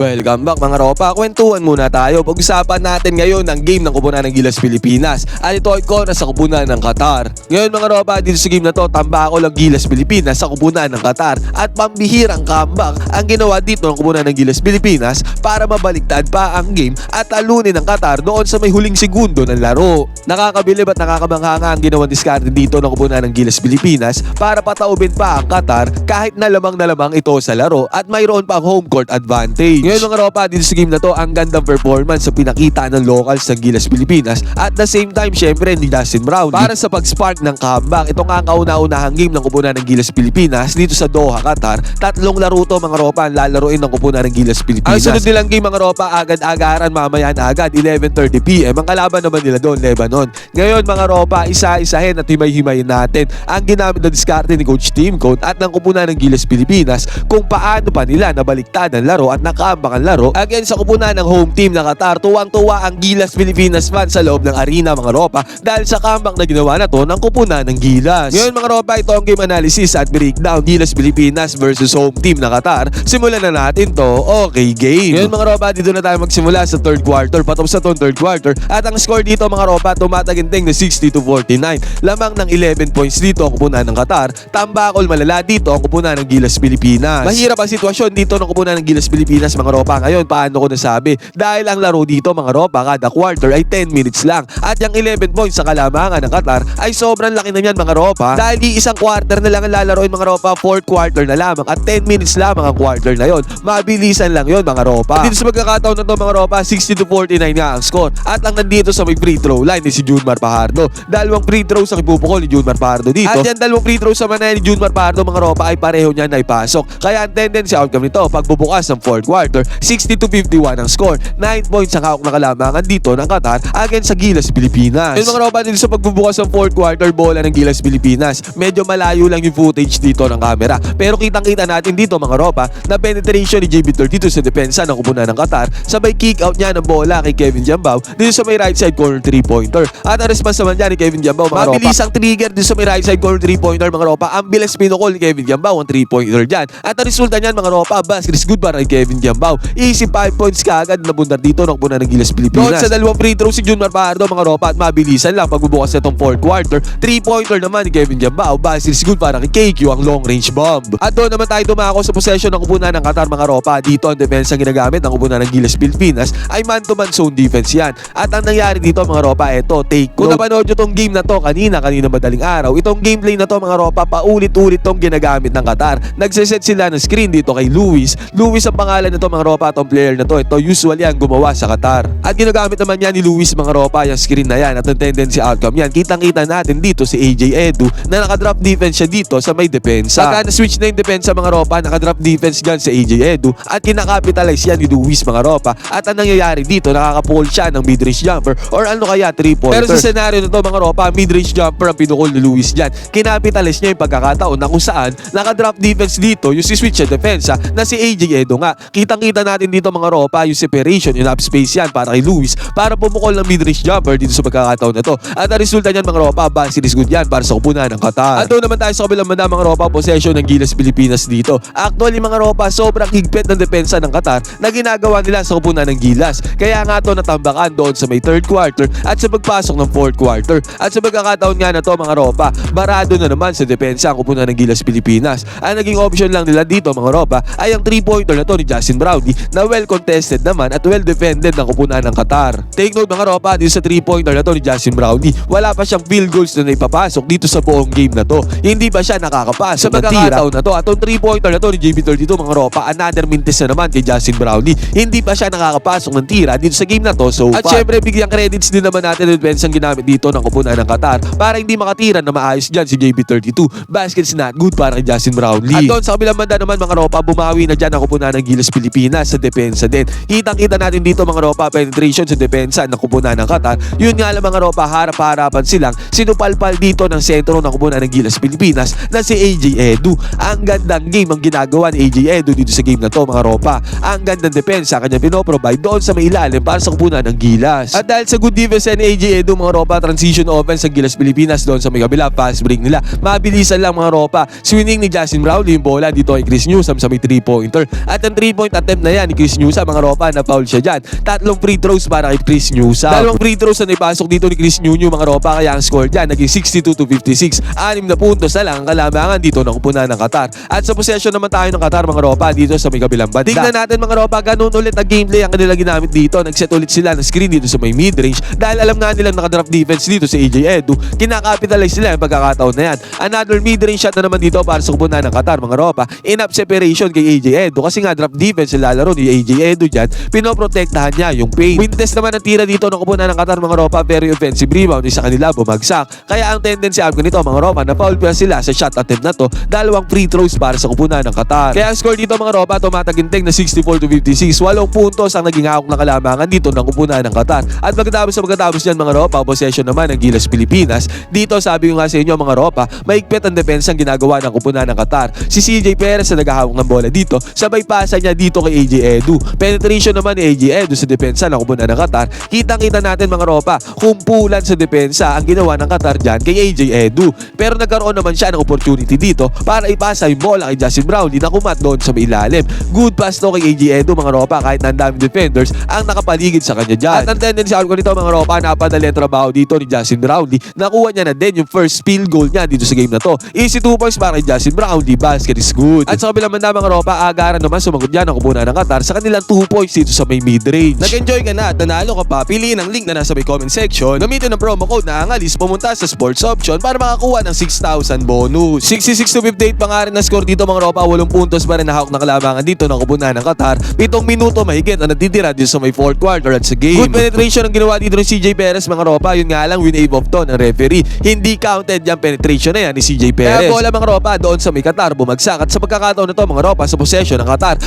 Welcome back mga ropa. Kwentuhan muna tayo. Pag-usapan natin ngayon ang game ng Kupunan ng Gilas Pilipinas. At ito ay kona sa Kupunan ng Qatar. Ngayon mga ropa, dito sa game na to, tambako lang Gilas Pilipinas sa Kupunan ng Qatar. At pambihirang comeback ang ginawa dito ng Kupunan ng Gilas Pilipinas para mabaliktad pa ang game at talunin ng Qatar doon sa may huling segundo ng laro. Nakakabilib at nakakabangha nga ang ginawang diskarte dito ng Kupunan ng Gilas Pilipinas para pataubin pa ang Qatar kahit na lamang na lamang ito sa laro at mayroon pa ang home court advantage. Ngayon mga ropa, dito sa game na to, ang gandang performance sa pinakita ng locals ng Gilas Pilipinas at the same time, syempre, ni Justin Brown para sa pag-spark ng comeback. Ito nga ang kauna-unahang game ng kupunan ng Gilas Pilipinas dito sa Doha, Qatar. Tatlong laro to mga ropa ang lalaroin ng kupunan ng Gilas Pilipinas. Ang sunod nilang game mga ropa, agad-agaran mamaya na agad, 11.30pm. Ang kalaban naman nila doon, Lebanon. Ngayon mga ropa, isa-isahin at himay-himayin natin ang ginamit na diskarte ni Coach Team Code at ng kupunan ng Gilas Pilipinas kung paano pa nila nabaliktad ang laro at nakambak ang laro against sa kupunan ng home team na Qatar. Tuwang-tuwa ang Gilas Pilipinas fans sa loob ng arena mga ropa dahil sa comeback na ginawa na to ng kupunan ng Gilas. Ngayon mga ropa, ito ang game analysis at breakdown Gilas Pilipinas versus home team na Qatar. Simulan na natin to. Okay, game. Ngayon mga ropa, dito na tayo magsimula sa third quarter. Patapos sa tong third quarter. At ang score dito mga ropa, tumataginting na 60 to 49. Lamang ng 11 points dito ang kupunan ng Qatar. Tambakol malala dito ang kupunan ng Gilas Pilipinas. Mahirap ang sitwasyon dito ng kupunan ng Gilas Pilipinas mga ropa. Ngayon, paano ko nasabi? Dahil ang laro dito mga ropa, kada quarter ay 10 minutes lang. At yung 11 points sa kalamangan ng Qatar ay sobrang laki na yan mga ropa. Dahil di isang quarter na lang ang lalaroin mga ropa, fourth quarter na lamang. At 10 minutes lamang ang quarter na yon. Mabilisan lang yon mga ropa. Dito sa magkakataon na to mga ropa, 60 to 49 nga ang score. At ang nandito sa may free throw line ni si Junmar Pajardo. Dalawang free throws ang ipupukol ni Junmar Pajardo dito. At yan dalawang free throws sa manay ni Junmar Pajardo mga ropa ay pareho niya na ipasok. Kaya ang tendency outcome nito pagbubukas ng fourth quarter, 60 to 51 ang score. 9 points ang hawak na kalamangan dito ng Qatar against sa Gilas Pilipinas. Yung mga ropa dito sa pagbubukas ng fourth quarter bola ng Gilas Pilipinas, medyo malayo lang yung footage dito ng camera. Pero kitang-kita natin dito mga ropa na penetration ni JB dito sa depensa ng kupunan ng Qatar sabay kick out niya ng bola kay Kevin Jambao dito sa may right side corner 3-pointer. At ang response naman niya ni Kevin Jambao mga Mabilis ang trigger dito sa may right side corner 3-pointer mga ropa. Ang bilis pinukol ni Kevin Jambao ang 3-pointer dyan. At ang resulta niyan mga ropa, basket is good para kay Kevin Jambao. Easy 5 points kaagad na bundar dito ng kupunan ng Gilas Pilipinas. Doon sa dalawang free throw si Junmar Pardo mga ropa at mabilisan lang pagbubukas nitong fourth quarter. 3-pointer naman ni Kevin Jambao. Basket is good para kay KQ ang long range bomb. At doon naman tayo dumako sa possession ng kupunan ng Qatar mga ropa. Dito ang defense ang ginagamit ng kupunan ng Gilas Pilipinas ay man-to-man zone defense yan. At ang nangyari dito mga ropa, eto, take Kung napanood nyo tong game na to kanina, kanina madaling araw, itong gameplay na to mga ropa, paulit-ulit tong ginagamit ng Qatar. Nagsiset sila ng screen dito kay Luis. Luis ang pangalan nito mga ropa, itong player na to. Ito usually ang gumawa sa Qatar. At ginagamit naman yan ni Luis mga ropa, yung screen na yan at ang tendency outcome yan. Kitang-kita natin dito si AJ Edu na nakadrop defense siya dito sa may depensa. Pagka na-switch na yung depensa mga ropa, nakadrop defense dyan sa AJ Edu at kinakapitalize yan ni Luis mga ropa. At ang nangyayari dito, nakaka-pull siya ng mid-range jumper or ano kaya 3-pointer. Pero sa scenario na to mga ropa, mid-range jumper ang pinukol ni Luis dyan. Kinapitalize niya yung pagkakataon na kung saan nakadrop defense dito yung si switch sa depensa na si AJ Edo nga. Kitang-kita natin dito mga ropa yung separation, yung up space yan para kay Luis para pumukol ng mid-range jumper dito sa pagkakataon na to. At ang resulta niyan mga ropa, basket is good yan para sa kupunan ng Qatar. At doon naman tayo sa kabilang banda mga ropa, possession ng Gilas Pilipinas dito. Actually mga ropa, sobrang higpit ng depensa ng Qatar na ginagawa nila sa kupunan ng Gilas. Kaya nga to natambakan doon sa may third quarter at sa pagpasok ng fourth quarter. At sa pagkakataon nga na to mga ropa, barado na naman sa depensa ang kupunan ng Gilas Pilipinas. Ang naging option lang nila dito mga ropa ay ang 3-pointer na to ni Justin Browdy na well contested naman at well defended ng kupunan ng Qatar. Take note mga ropa, dito sa 3-pointer na to ni Justin Browdy, wala pa siyang field goals na naipapasok dito sa buong game na to. Hindi pa siya nakakapasok sa pagkakataon na to. At ang 3-pointer na to ni JB32 mga ropa, another mintes na naman kay Justin Browdy. Hindi pa siya nakakapasok ng tira dito sa game na to so At syempre bigyang credits din naman natin ng defense ang ginamit dito ng kupunan ng Qatar para hindi makatira na maayos dyan si JB32. Basket's not good para kay Justin Brownlee. At doon sa kabilang banda naman mga ropa, bumawi na dyan ang kupunan ng Gilas Pilipinas sa depensa din. Kitang-kita natin dito mga ropa, penetration sa depensa ng kupunan ng Qatar. Yun nga lang mga ropa, harap-harapan silang sinupalpal dito ng sentro ng kupunan ng Gilas Pilipinas na si AJ Edu. Ang gandang game ang ginagawa ni AJ Edu dito sa game na to mga ropa. Ang gandang depensa kanya pinoprovide doon sa may ilalim para sa kupunan ng Gilas. At dahil sa good defense ni AJ Edu mga ropa, transition offense sa Gilas Pilipinas doon sa may kabila, fast break nila. Mabilisan lang mga ropa. Swinging ni Justin Brownlee yung bola dito kay Chris Newsom sa may 3-pointer. At ang 3-point attempt attempt na yan ni Chris Newsa, mga ropa, na foul siya dyan. Tatlong free throws para kay Chris Newsa. Dalawang free throws na naipasok dito ni Chris Newsa, mga ropa, kaya ang score dyan naging 62 to 56. Anim na puntos na lang ang kalamangan dito ng kupunan ng Qatar. At sa possession naman tayo ng Qatar, mga ropa, dito sa may kabilang banda. Tingnan natin mga ropa, ganun ulit ang gameplay ang kanila ginamit dito. Nag-set ulit sila ng screen dito sa may mid-range dahil alam nga nila nakadraft defense dito sa AJ Edu. Kinakapitalize sila yung pagkakataon na yan. Another mid-range shot na naman dito para sa kupunan ng Qatar, mga ropa. Enough separation kay AJ Edu kasi nga draft defense yung lalaro ni AJ Edu dyan. Pinoprotektahan niya yung paint. Wintest naman ang tira dito ng kupunan ng Qatar, mga ropa. Very offensive rebound yung sa kanila bumagsak. Kaya ang tendency out ko nito, mga ropa, na foul pa sila sa shot attempt na to. Dalawang free throws para sa kupunan ng Qatar. Kaya ang score dito, mga ropa, tumataginting na 64 to 56. Walong puntos ang naging hawak na kalamangan dito ng kupunan ng Qatar. At pagkatapos sa pagkatapos niyan, mga ropa, possession naman ng Gilas Pilipinas. Dito, sabi ko nga sa inyo, mga ropa, maigpit ang depensa ang ginagawa ng kupunan ng Qatar. Si CJ Perez na naghahawak ng bola dito, sabay pasa niya dito kay AJ Edu. Penetration naman ni AJ Edu sa depensa ng kupunan ng Qatar. Kitang-kita natin mga ropa, kumpulan sa depensa ang ginawa ng Qatar dyan kay AJ Edu. Pero nagkaroon naman siya ng opportunity dito para ipasa yung bola kay Justin Brownlee na kumat doon sa may ilalim. Good pass to kay AJ Edu mga ropa kahit na daming defenders ang nakapaligid sa kanya dyan. At ang tendency ko nito mga ropa, napadali ang trabaho dito ni Justin Brownlee. Nakuha niya na din yung first field goal niya dito sa game na to. Easy 2 points para kay Justin Brownlee. Basket is good. At sa kabilang banda mga ropa, agaran naman sumagot yan ang kupunan ng Qatar sa kanilang 2 points dito sa may mid-range. Nag-enjoy ka na at nanalo ka pa, piliin ang link na nasa may comment section. Gamitin ang promo code na angalis pumunta sa sports option para makakuha ng 6,000 bonus. 66 to 58 pa nga rin na score dito mga ropa, 8 puntos pa rin nahawak na kalabangan dito ng kupunan ng Qatar. 7 minuto mahigit ang natitira dito sa may 4th quarter at sa game. Good penetration ang ginawa dito ni CJ Perez mga ropa, yun nga lang win-ave of to ng referee. Hindi counted yung penetration na yan ni CJ Perez. Kaya bola mga ropa doon sa may Qatar bumagsak at sa pagkakataon na to mga ropa sa possession ng Qatar,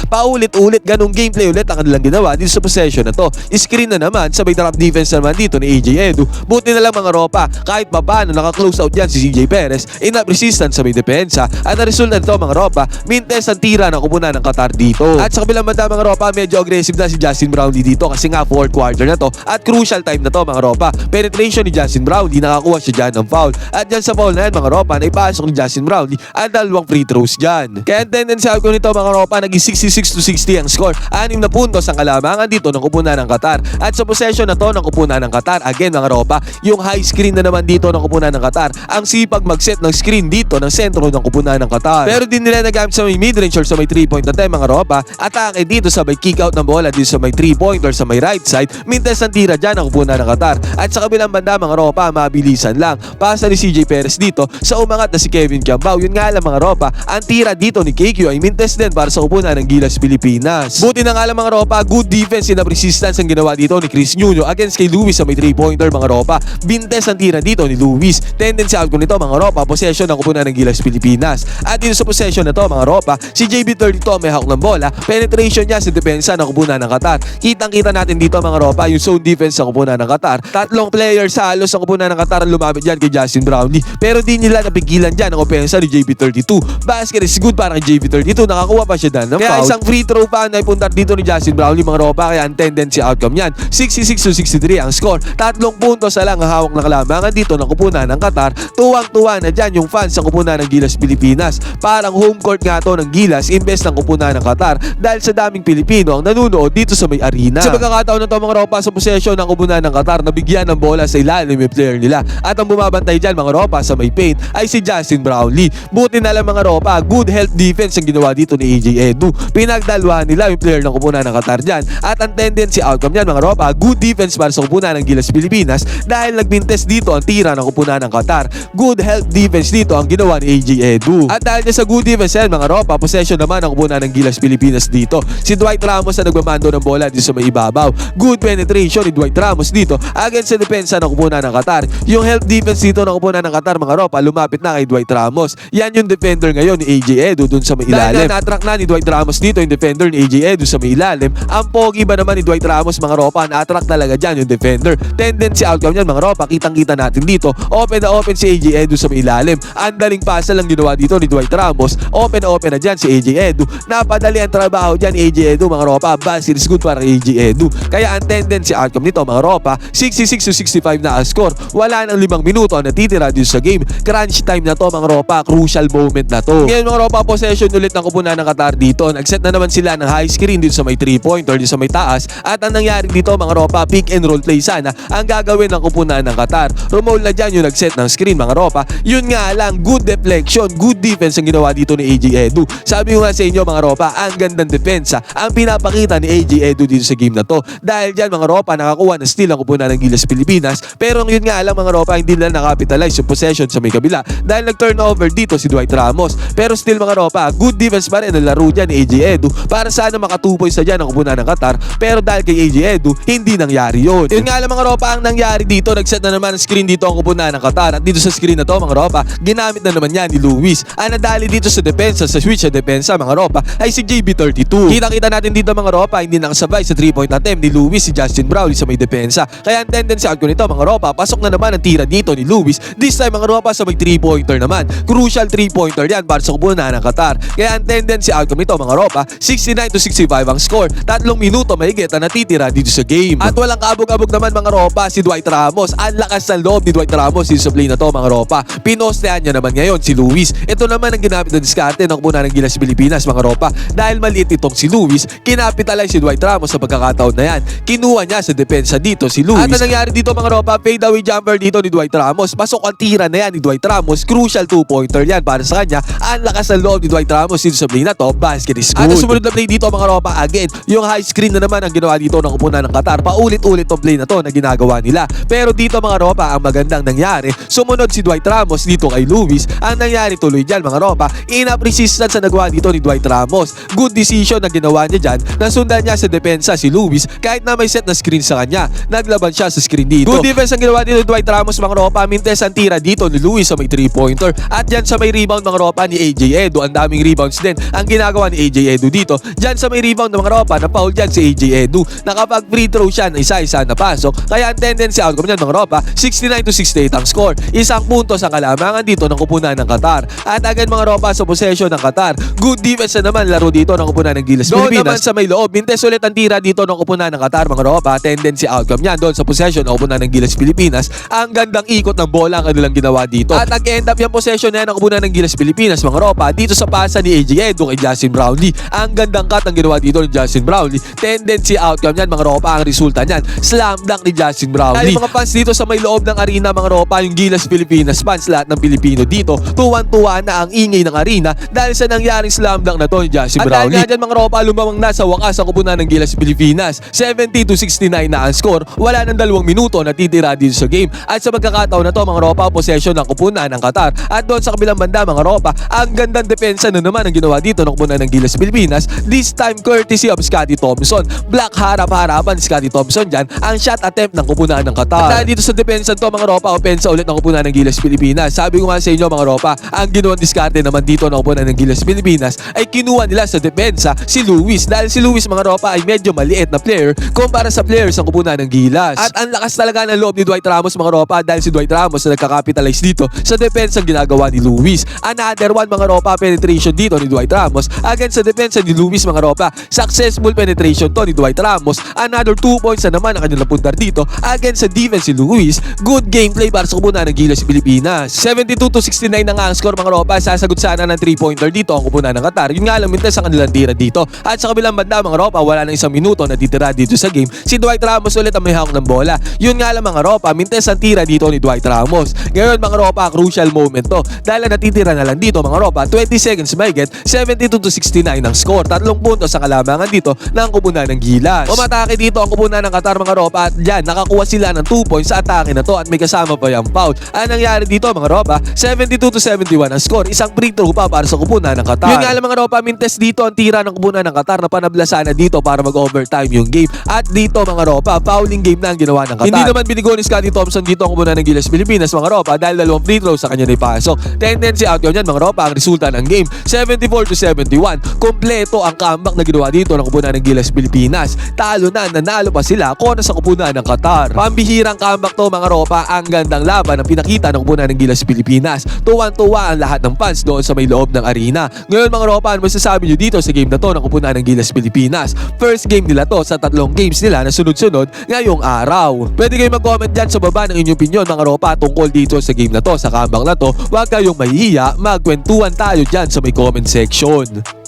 paulit-ulit ganung gameplay ulit ang kanilang ginawa dito sa possession na to. Screen na naman sa may drop defense naman dito ni AJ Edu. Buti na lang mga ropa, kahit pa paano naka-close out yan si CJ Perez, enough resistance sa may depensa at ang resulta nito mga ropa, mintes ang tira ng kupunan ng Qatar dito. At sa kabilang banda mga ropa, medyo aggressive na si Justin Brownlee dito kasi nga fourth quarter na to at crucial time na to mga ropa. Penetration ni Justin Brownlee, nakakuha siya dyan ng foul. At dyan sa foul na yan mga ropa, naipasok ni Justin Brownlee ang dalawang free throws dyan. Kaya ang tendency ko nito mga ropa, naging 66 to 60 ang score. Anim na puntos ang kalamangan dito ng kupunan ng Qatar. At sa possession na to ng kupunan ng Qatar, again mga ropa, yung high screen na naman dito ng kupunan ng Qatar. Ang sipag mag-set ng screen dito ng sentro ng kupunan ng Qatar. Pero din nila nagamit sa may mid-range or sa may 3-point na mga ropa. Atake dito sa may kick out ng bola dito sa may 3-point or sa may right side. Mintes ang tira dyan ang kupunan ng Qatar. At sa kabilang banda mga ropa, mabilisan lang. Pasa ni CJ Perez dito sa umangat na si Kevin Cambao. Yun nga lang mga ropa, ang tira dito ni KQ ay mintes din para sa kupunan ng Gilas Pilipinas. Buti na nga lang mga ropa, good defense in resistance ang ginawa dito ni Chris Nuno against kay Luis sa may 3-pointer mga ropa. Bintes ang tira dito ni Luis. Tendency out ko nito mga ropa, possession ng kupunan ng Gilas Pilipinas. At dito sa possession na to mga ropa, si JB32 may hawak ng bola, penetration niya sa depensa ng kupunan ng Qatar. Kitang-kita natin dito mga ropa, yung zone defense sa kupunan ng Qatar. Tatlong players sa halos sa kupunan ng Qatar ang lumapit dyan kay Justin Brownlee. Pero di nila napigilan dyan ang opensa ni JB32. Basket is good para kay JB32, nakakuha pa siya dyan ng Kaya foul. isang free throw pa na ipuntat dito ni Justin Brownlee mga ropa, kaya ang tendency outcome yan. 66 to 63 ang score. Tatlong puntos lang ang hawak na kalamangan dito ng kupunan ng Qatar. Tuwang-tuwa na dyan yung fans ng kupunan ng Gilas Pilipinas. Parang home court nga to ng Gilas imbes ng kupunan ng Qatar dahil sa daming Pilipino ang nanunood dito sa may arena. Sa pagkakataon na to mga ropa sa possession ng kupunan ng Qatar nabigyan ng bola sa ilalim yung player nila. At ang bumabantay dyan mga ropa sa may paint ay si Justin Brownlee. Buti na lang mga ropa, good health defense ang ginawa dito ni AJ Edu. Pinagdalwa nila yung player ng kupunan ng Qatar dyan. At ang tendency outcome yan mga ropa, good defense para sa kupunan ng Gilas Pilipinas dahil nagbintes dito ang tira ng kupunan ng Qatar. Good health defense dito ang ginawa ni AJ Edu. At dahil niya sa good defense yan mga ropa, possession naman ang kupunan ng Gilas Pilipinas dito. Si Dwight Ramos na nagmamando ng bola dito sa may ibabaw. Good penetration ni Dwight Ramos dito against sa depensa ng kupunan ng Qatar. Yung health defense dito ng kupunan ng Qatar mga ropa, lumapit na kay Dwight Ramos. Yan yung defender ngayon ni AJ Edu dun sa may ilalim. Dahil na na-attract na ni Dwight Ramos dito yung defender ni AJ Edu sa may ilalim. Ang pogi ba naman ni Dwight Ramos mga ropa, na-attract talaga dyan yung defender. Tendency outcome yan mga ropa, kitang-kita natin dito. Open na open si AJ Edu sa may ilalim. Ang daling pasa lang ginawa dito ni Dwight Ramos. Open na open na dyan si AJ Edu. Napadali ang trabaho dyan ni AJ Edu mga ropa. Basket is good para kay AJ Edu. Kaya ang tendency outcome nito mga ropa, 66 to 65 na ang score. Wala nang limang minuto ang natitira dito sa game. Crunch time na to mga ropa, crucial moment na to. Ngayon mga ropa, possession ulit ng kupunan ng Qatar dito. Nag-set na naman sila sila ng high screen dito sa may 3-pointer, dito sa may taas. At ang nangyari dito mga ropa, pick and roll play sana ang gagawin ng kupunan ng Qatar. Rumol na dyan yung nag-set ng screen mga ropa. Yun nga lang, good deflection, good defense ang ginawa dito ni AJ Edu. Sabi ko nga sa inyo mga ropa, ang gandang depensa ang pinapakita ni AJ Edu dito sa game na to. Dahil dyan mga ropa, nakakuha ng steal ang kupunan ng Gilas Pilipinas. Pero yun nga lang mga ropa, hindi nila nakapitalize yung possession sa may kabila. Dahil nag-turnover dito si Dwight Ramos. Pero still mga ropa, good defense pa rin ang laro dyan ni AJ Edu para sana maka 2 points na dyan ang kupunan ng Qatar. Pero dahil kay AJ Edu, hindi nangyari yun. Yun nga lang mga ropa, ang nangyari dito, nag-set na naman ng screen dito ang kupunan ng Qatar. At dito sa screen na to mga ropa, ginamit na naman yan ni Luis. Ang nadali dito sa depensa, sa switch sa depensa mga ropa, ay si JB32. Kita-kita natin dito mga ropa, hindi nakasabay sa 3-point attempt ni Luis si Justin Brownlee sa may depensa. Kaya ang tendency out ko nito mga ropa, pasok na naman ang tira dito ni Luis. This time mga ropa sa may 3-pointer naman. Crucial 3-pointer yan para sa kupunan ng Qatar. Kaya ang tendency outcome nito mga ropa, 69 to 65 ang score. Tatlong minuto mahigit ang natitira dito sa game. At walang kabog-abog naman mga ropa si Dwight Ramos. Ang lakas ng loob ni Dwight Ramos dito sa play na to mga ropa. Pinostehan niya naman ngayon si Luis. Ito naman ang ginamit na diskarte ng kupunan ng Gilas Pilipinas mga ropa. Dahil maliit itong si Luis, kinapitalize si Dwight Ramos sa pagkakataon na yan. Kinuha niya sa depensa dito si Luis. At ang nangyari dito mga ropa, fade away jumper dito ni Dwight Ramos. Pasok ang tira na yan ni Dwight Ramos. Crucial 2-pointer yan para sa kanya. Ang lakas ng loob ni Dwight Ramos dito sa play na to. Basket is good. At sumunod na play dito mga ropa, again, yung high screen na naman ang ginawa dito ng kupunan ng Qatar. Paulit-ulit tong play na to na ginagawa nila. Pero dito mga ropa, ang magandang nangyari, sumunod si Dwight Ramos dito kay Luis. Ang nangyari tuloy dyan mga ropa, enough resistance na nagawa dito ni Dwight Ramos. Good decision na ginawa niya dyan. Nasundan niya sa depensa si Luis kahit na may set na screen sa kanya. Naglaban siya sa screen dito. Good defense ang ginawa dito ni Dwight Ramos mga ropa. Mintes ang tira dito ni Luis sa may 3-pointer. At dyan sa may rebound mga ropa ni AJ Edo. Ang daming rebounds din ang ginagawa ni AJ Edo dito. Dyan sa may rebound ng mga ropa, na-foul dyan si AJ Edu. Nakapag free throw siya ng isa-isa na pasok. Kaya ang tendency outcome niyan mga ropa, 69 to 68 ang score. Isang punto sa kalamangan dito ng kupunan ng Qatar. At agad mga ropa sa possession ng Qatar. Good defense na naman laro dito ng kupunan ng Gilas Doon Pilipinas. naman sa may loob, mintes ulit ang tira dito ng kupunan ng Qatar mga ropa. Tendency outcome niyan doon sa possession ng kupunan ng Gilas Pilipinas. Ang gandang ikot ng bola ang kanilang ginawa dito. At nag-end up yung possession na yan ng kupunan ng Gilas Pilipinas mga ropa. Dito sa pasa ni AJ Edo kay Justin Brownlee. Ang gandang cut ang ginawa dito ni Justin Brownlee. Tendency outcome yan mga ropa. Ang resulta niyan, slam dunk ni Justin Brownlee. Dahil mga fans dito sa may loob ng arena mga ropa, yung Gilas Pilipinas fans, lahat ng Pilipino dito, tuwan-tuwa na ang ingay ng arena dahil sa nangyaring slam dunk na to ni Justin At Brownlee. dahil At dyan mga ropa, lumawang na sa wakas ang kupunan ng Gilas Pilipinas. 70 to 69 na ang score. Wala nang dalawang minuto na titira dito sa game. At sa pagkakataon na to mga ropa, possession ng kupunan ng Qatar. At doon sa kabilang banda mga ropa, ang gandang depensa na naman ang ginawa dito ng kupunan ng Gilas Pilipinas. This time courtesy of Scotty Thompson. Black harap-harapan ni Scotty Thompson dyan. Ang shot attempt ng kupunan ng Qatar. At dahil dito sa depensa to mga ropa, opensa ulit ng kupunan ng Gilas Pilipinas. Sabi ko nga sa inyo mga ropa, ang ginawang diskarte naman dito ng kupunan ng Gilas Pilipinas ay kinuha nila sa depensa si Luis. Dahil si Luis mga ropa ay medyo maliit na player kumpara sa players ng kupunan ng Gilas. At ang lakas talaga ng loob ni Dwight Ramos mga ropa dahil si Dwight Ramos na nagka-capitalize dito sa depensa ginagawa ni Luis. Another one mga ropa penetration dito ni Dwight Ramos against sa depensa ni Luis mga ropa. Successful penetration to ni Dwight Ramos. Another 2 points na naman ang kanilang puntar dito against sa defense ni Luis. Good gameplay para sa kupunan ng Gilas Pilipinas. 72 to 69 na nga ang score mga ropa. Sasagot sana ng 3-pointer dito ang kupunan ng Qatar. Yun nga lang mintes ang kanilang tira dito. At sa kabilang banda mga ropa, wala na isang minuto na titira dito sa game. Si Dwight Ramos ulit ang may hawak ng bola. Yun nga lang mga ropa, mintes ang tira dito ni Dwight Ramos. Ngayon mga ropa, crucial moment to. Dahil natitira na lang dito mga ropa, 20 seconds may get, 72 to 69 ang score. Tatlong puntos sa kalamangan dito ng kupunan ng Gilas. Umatake dito ang kupunan ng Qatar mga ropa at dyan nakakuha sila ng 2 points sa atake na to at may kasama pa yung foul. Ang nangyari dito mga ropa, 72 to 71 ang score. Isang free throw pa para sa kupunan ng Qatar. Yun nga lang mga ropa, mintes dito ang tira ng kupunan ng Qatar na panablasan na dito para mag-overtime yung game. At dito mga ropa, fouling game na ang ginawa ng Qatar. Hindi naman binigo ni Scotty Thompson dito ang kupunan ng Gilas Pilipinas mga ropa dahil dalawang free throw sa kanya na ipasok. Tendency out yun yan mga ropa ang resulta ng game. 74 to 71. Kompleto ang comeback na ginawa dito ng kupunan ng Gilas Pilipinas. Talo na, nanalo pa sila kona sa kupunan ng Qatar. Pambihirang comeback to mga ropa, ang gandang laban ang pinakita ng kupunan ng Gilas Pilipinas. Tuwan-tuwa ang lahat ng fans doon sa may loob ng arena. Ngayon mga ropa, ano masasabi nyo dito sa game na to ng kupunan ng Gilas Pilipinas? First game nila to sa tatlong games nila na sunod-sunod ngayong araw. Pwede kayo mag-comment dyan sa baba ng inyong opinion mga ropa tungkol dito sa game na to, sa comeback na to. Huwag kayong mahihiya, magkwentuhan tayo dyan sa may comment section.